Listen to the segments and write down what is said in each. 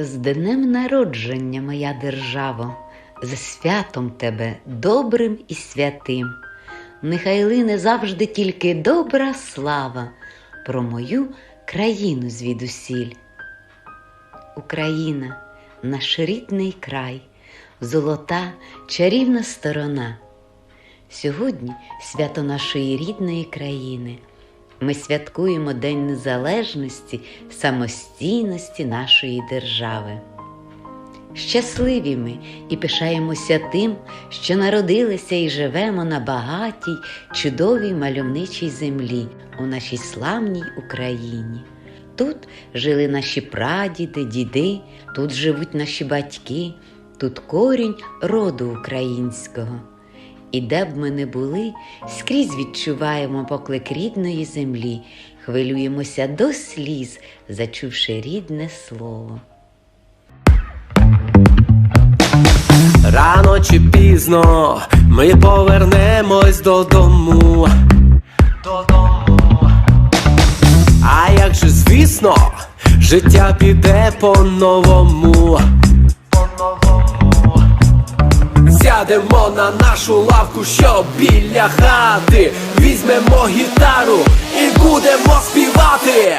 З днем народження, моя державо, з святом тебе добрим і святим. Нехай лине завжди тільки добра слава про мою країну звідусіль. Україна, наш рідний край, золота чарівна сторона. Сьогодні свято нашої рідної країни. Ми святкуємо День Незалежності, самостійності нашої держави. Щасливі ми і пишаємося тим, що народилися і живемо на багатій, чудовій мальовничій землі у нашій славній Україні. Тут жили наші прадіди, діди, тут живуть наші батьки, тут корінь роду українського. І де б ми не були, скрізь відчуваємо поклик рідної землі, хвилюємося до сліз, зачувши рідне слово. Рано чи пізно ми повернемось додому. Додому. А як же, звісно, життя піде по-новому. Сядемо на нашу лавку, що біля хати. Візьмемо гітару і будемо співати.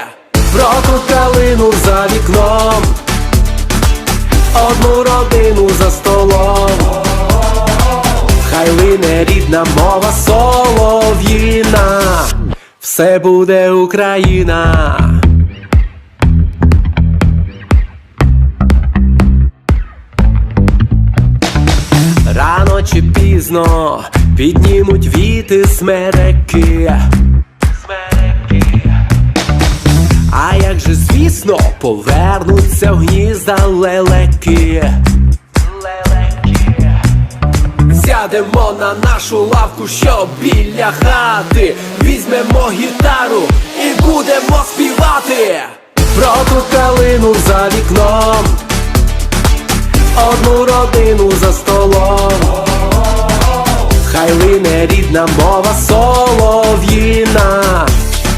Про ту калину за вікном. Одну родину за столом. Хай лине рідна мова солов'їна. Все буде Україна. Чи пізно піднімуть віти смереки. А як же, звісно, повернуться в гнізда лелеки. Сядемо на нашу лавку, що біля хати. Візьмемо гітару і будемо співати. Про ту калину за вікном. Одну родину за столом. Хай лине рідна мова солов'їна.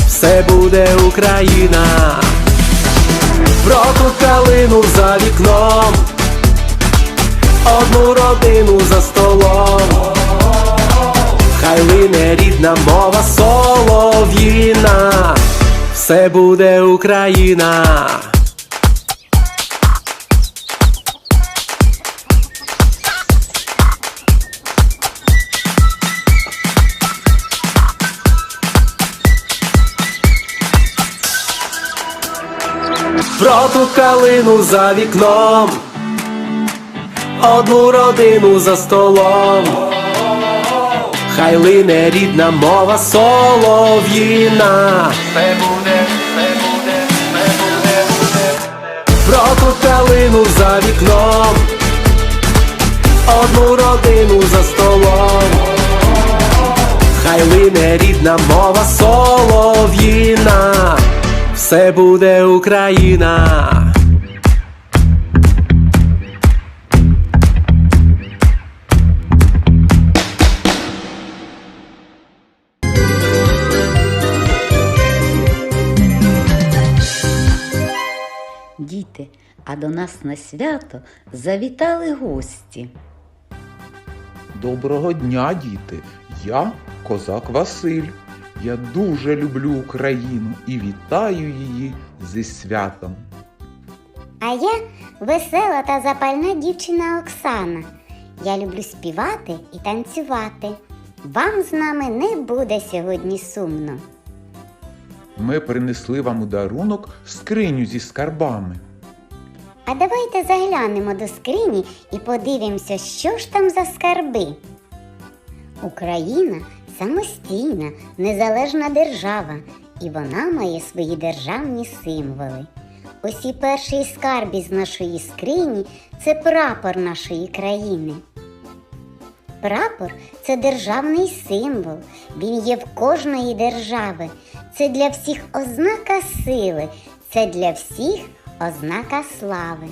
Все буде Україна. Про ту калину за вікном. Одну родину за столом. Хай лине рідна мова солов'їна. Все буде Україна. Про ту калину за вікном, одну родину за столом, хай лине рідна мова солов'їна. Все буде, все буде, все буде, буде. Про ту калину за вікном, одну родину за столом, хай лине рідна мова солов'їна. Все буде Україна. Діти, а до нас на свято завітали гості. Доброго дня, діти! Я козак Василь. Я дуже люблю Україну і вітаю її зі святом. А я весела та запальна дівчина Оксана. Я люблю співати і танцювати. Вам з нами не буде сьогодні сумно. Ми принесли вам у дарунок скриню зі скарбами. А давайте заглянемо до скрині і подивимося, що ж там за скарби. Україна самостійна, незалежна держава, і вона має свої державні символи. Ось і перший скарб із нашої скрині це прапор нашої країни. Прапор це державний символ, він є в кожної держави. Це для всіх ознака сили, це для всіх ознака слави.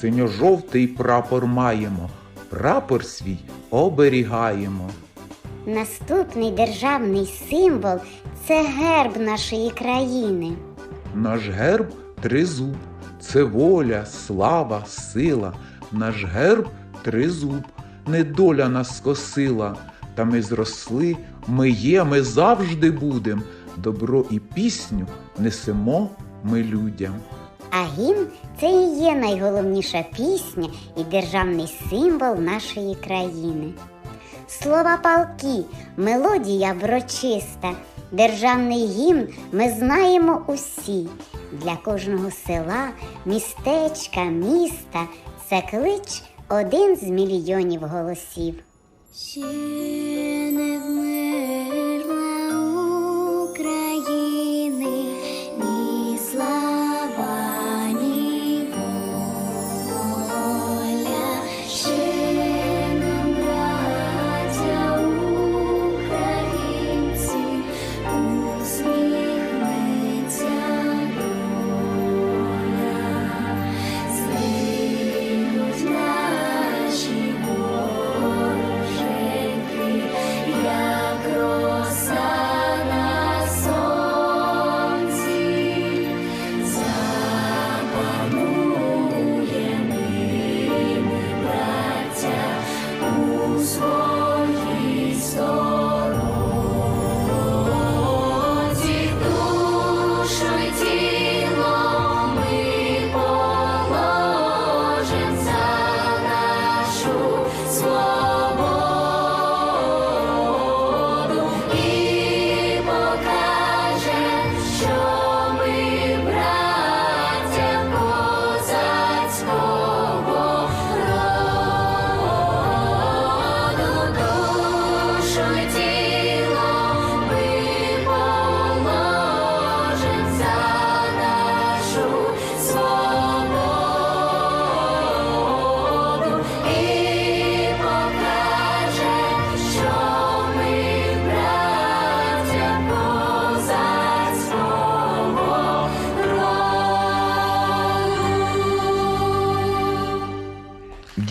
Синьо-жовтий прапор маємо, прапор свій оберігаємо. Наступний державний символ це герб нашої країни. Наш герб тризуб. Це воля, слава, сила, наш герб тризуб, недоля нас скосила, та ми зросли, ми є, ми завжди будем. Добро і пісню несемо ми людям. А гімн це і є найголовніша пісня і державний символ нашої країни. Слова палки, мелодія врочиста, державний гімн ми знаємо усі. Для кожного села, містечка, міста це клич один з мільйонів голосів.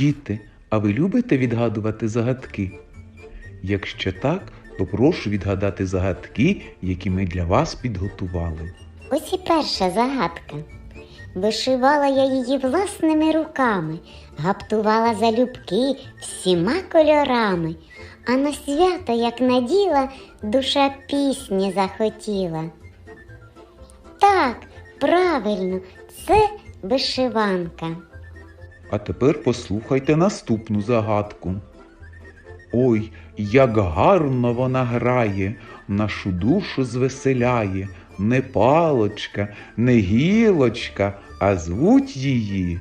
Діти, а ви любите відгадувати загадки? Якщо так, то прошу відгадати загадки, які ми для вас підготували. Ось і перша загадка. Вишивала я її власними руками, гаптувала залюбки всіма кольорами, а на свято, як наділа, душа пісні захотіла. Так, правильно, це вишиванка. А тепер послухайте наступну загадку. Ой, як гарно вона грає, нашу душу звеселяє, не палочка, не гілочка, а звуть її.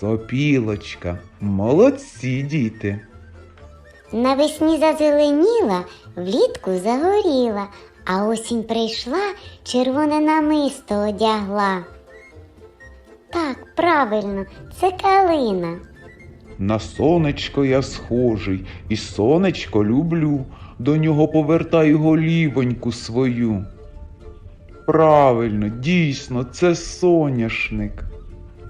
Сопілочка. Молодці діти. Навесні зазеленіла, влітку загоріла, а осінь прийшла, червоне намисто одягла. Так, правильно, це калина. На сонечко я схожий, і сонечко люблю, до нього повертаю голівоньку свою. Правильно, дійсно, це соняшник.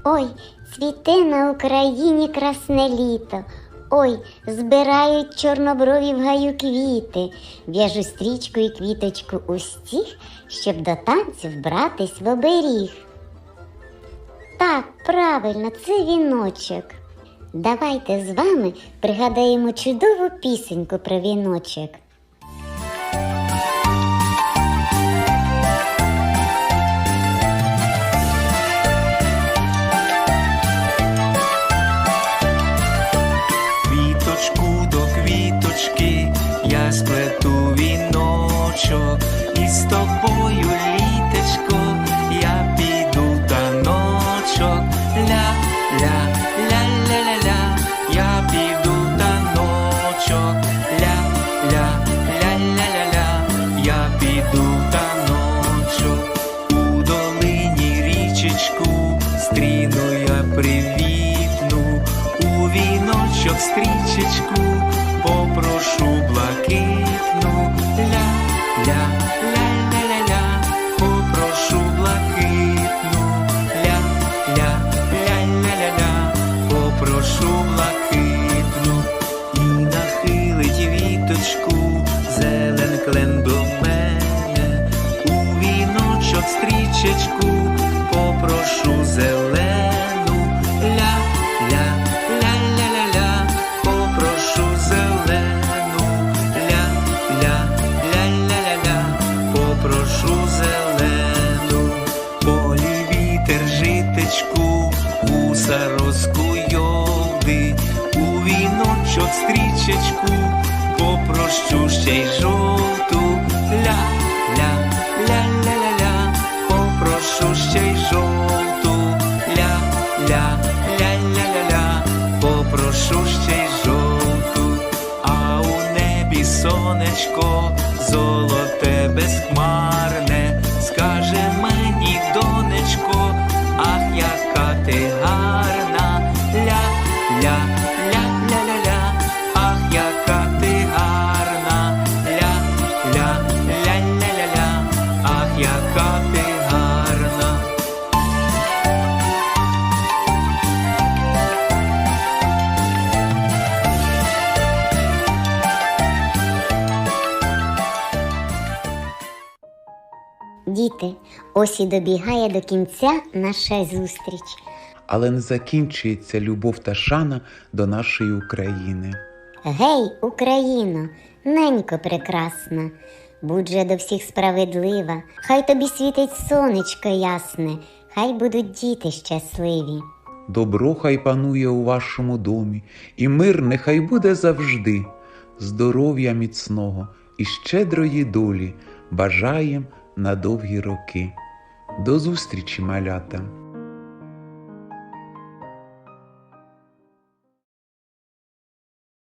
Ой, цвіте на Україні красне літо. Ой, збирають чорноброві в гаю квіти, в'яжу стрічку і квіточку у стіг, щоб до танців братись в оберіг. Так, правильно, це віночок. Давайте з вами пригадаємо чудову пісеньку про віночок. Стрічечку, попрощу ще й жовту, ля, ля, ля, ля, ля, ля, попрошу ще й жовту, ля, ля, ля, ля, ля, ля, попрошу ще й жовту, а у небі сонечко, золоте безхмарне, Діти, ось і добігає до кінця наша зустріч. Але не закінчується любов та шана до нашої України. Гей, Україно, ненько прекрасна, будь же до всіх справедлива, хай тобі світить сонечко ясне, хай будуть діти щасливі. Добро хай панує у вашому домі, і мир нехай буде завжди. Здоров'я міцного і щедрої долі бажаєм на довгі роки. До зустрічі, малята!